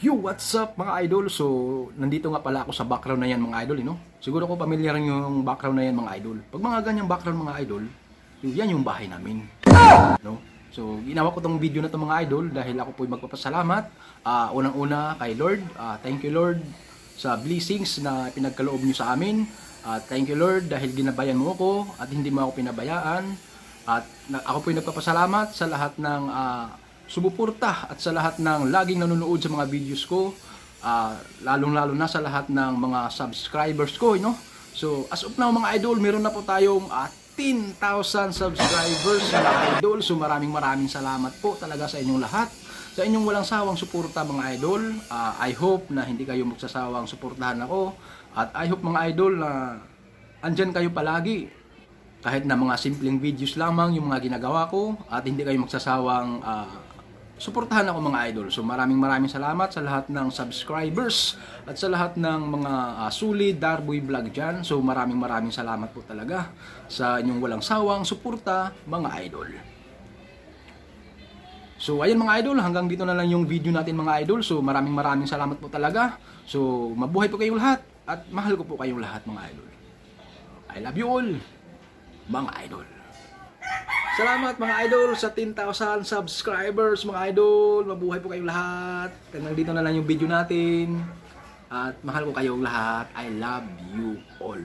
Yo, what's up mga idol? So, nandito nga pala ako sa background na yan mga idol, eh, no? Siguro ko pamilyar yung background na yan mga idol. Pag mga ganyang background mga idol, yun, yan yung bahay namin. No? So, ginawa ko tong video na to mga idol dahil ako po'y magpapasalamat. Ah, unang-una kay Lord. Ah, thank you Lord sa blessings na pinagkaloob niyo sa amin. At thank you Lord dahil ginabayan mo ako at hindi mo ako pinabayaan. At na, ako po'y nagpapasalamat sa lahat ng ah, sumuporta at sa lahat ng laging nanonood sa mga videos ko. ah, lalong-lalo na sa lahat ng mga subscribers ko, no? So, as of now mga idol, meron na po tayong ah, 10,000 subscribers mga idol. So, maraming maraming salamat po talaga sa inyong lahat. Sa inyong walang sawang suporta mga idol. Ah, I hope na hindi kayo magsasawang suportahan ako. At I hope mga idol na andyan kayo palagi kahit na mga simpleng videos lamang yung mga ginagawa ko at hindi kayo magsasawang ah, suportahan ako mga idol. So maraming maraming salamat sa lahat ng subscribers at sa lahat ng mga ah, sulit Darboy Vlog dyan. So maraming maraming salamat po talaga sa inyong walang sawang suporta mga idol. So ayun mga idol, hanggang dito na lang yung video natin mga idol. So maraming maraming salamat po talaga. So mabuhay po kayong lahat at mahal ko po kayong lahat mga idol. I love you all mga idol. Salamat mga idol sa 10,000 subscribers mga idol. Mabuhay po kayong lahat. Hanggang dito na lang yung video natin. At mahal ko kayong lahat. I love you all.